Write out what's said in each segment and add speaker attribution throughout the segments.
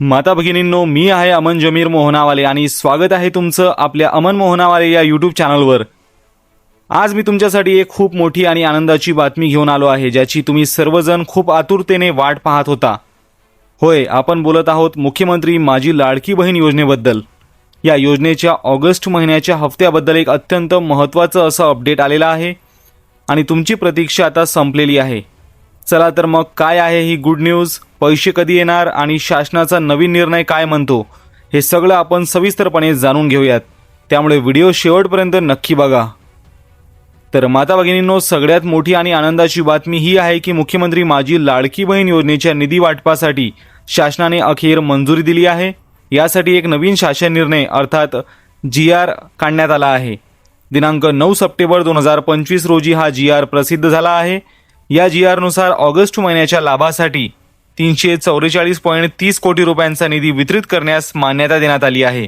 Speaker 1: माता भगिनींनो मी आहे अमन जमीर मोहनावाले आणि स्वागत आहे तुमचं आपल्या अमन मोहनावाले या यूट्यूब चॅनलवर आज मी तुमच्यासाठी एक खूप मोठी आणि आनंदाची बातमी घेऊन आलो आहे ज्याची तुम्ही सर्वजण खूप आतुरतेने वाट पाहत होता. होय आपण बोलत आहोत मुख्यमंत्री माझी लाडकी बहीण योजनेबद्दल. या योजनेच्या ऑगस्ट महिन्याच्या हप्त्याबद्दल एक अत्यंत महत्त्वाचं असं अपडेट आलेलं आहे आणि तुमची प्रतीक्षा आता संपलेली आहे. चला तर मग काय आहे ही गुड न्यूज पैसे कधी येणार आणि शासनाचा नवीन निर्णय काय म्हणतो? हे सगळं आपण सविस्तरपणे जाणून घेऊयात. त्यामुळे व्हिडिओ शेवटपर्यंत नक्की बघा. तर माता भगिनींनो सगळ्यात मोठी आणि आनंदाची बातमी ही आहे की मुख्यमंत्री माझी लाडकी बहीण योजनेच्या निधी वाटपासाठी शासनाने अखेर मंजुरी दिली आहे. यासाठी एक नवीन शासन निर्णय अर्थात जी आर काढण्यात आला आहे. दिनांक नऊ सप्टेंबर दोन हजार पंचवीस रोजी हा जी आर प्रसिद्ध झाला आहे. या जी आरनुसार ऑगस्ट महिन्याच्या लाभासाठी तीनशे चौवेचाळीस पॉईंट तीस कोटी रुपयांचा निधी वितरित करण्यास मान्यता देण्यात आली आहे.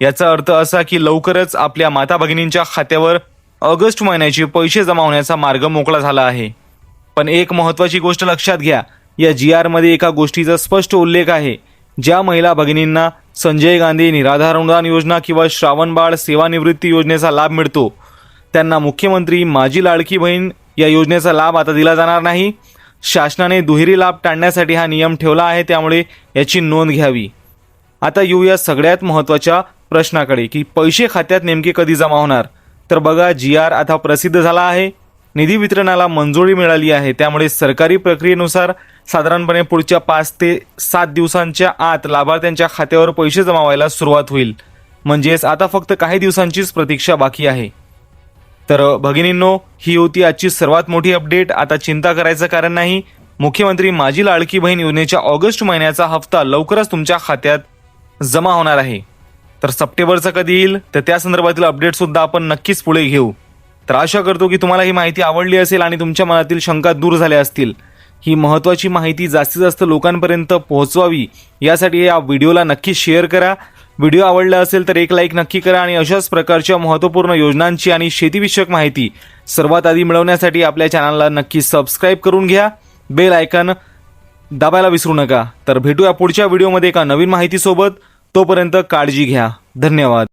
Speaker 1: याचा अर्थ असा की लवकरच आपल्या माता भगिनींच्या खात्यावर ऑगस्ट महिन्याचे पैसे जमा होण्याचा मार्ग मोकळा झाला आहे. पण एक महत्त्वाची गोष्ट लक्षात घ्या या जी आरमध्ये एका गोष्टीचा स्पष्ट उल्लेख आहे ज्या महिला भगिनींना संजय गांधी निराधार अनुदान योजना किंवा श्रावणबाळ सेवानिवृत्ती योजनेचा लाभ मिळतो. त्यांना मुख्यमंत्री माझी लाडकी बहीण या योजनेचा लाभ आता दिला जाणार नाही. शासनाने दुहेरी लाभ टाळण्यासाठी हा नियम ठेवला आहे त्यामुळे याची नोंद घ्यावी. आता येऊया सगळ्यात महत्त्वाच्या प्रश्नाकडे की पैसे खात्यात नेमके कधी जमा होणार? तर बघा जी आर आता प्रसिद्ध झाला आहे. निधी वितरणाला मंजुरी मिळाली आहे त्यामुळे सरकारी प्रक्रियेनुसार साधारणपणे पुढच्या पाच ते सात दिवसांच्या आत लाभार्थ्यांच्या खात्यावर पैसे जमा व्हायला सुरुवात होईल. म्हणजेच आता फक्त काही दिवसांचीच प्रतीक्षा बाकी आहे. तर भगिनींनो ही होती आजची सर्वात मोठी अपडेट. आता चिंता करायचं कारण नाही. मुख्यमंत्री माझी लाडकी बहीण योजनेच्या ऑगस्ट महिन्याचा हप्ता लवकरच तुमच्या खात्यात जमा होणार आहे. तर सप्टेंबरचा कधी येईल? तर त्या संदर्भातील अपडेट सुद्धा आपण नक्कीच पुढे घेऊ. तर आशा करतो की तुम्हाला ही माहिती आवडली असेल आणि तुमच्या मनातील शंका दूर झाल्या असतील. ही महत्त्वाची माहिती जास्तीत जास्त लोकांपर्यंत पोहोचवावी यासाठी या व्हिडिओला नक्की शेअर करा. व्हिडिओ आवडला असेल तर एक लाईक नक्की करा आणि अशाच प्रकारच्या महत्त्वपूर्ण योजनांची आणि शेतीविषयक माहिती सर्वात आधी मिळवण्यासाठी आपल्या चॅनलला नक्की सबस्क्राईब करून घ्या. बेल आयकन दाबायला विसरू नका. तर भेटूया पुढच्या व्हिडिओमध्ये एका नवीन माहितीसोबत. तोपर्यंत काळजी घ्या. धन्यवाद.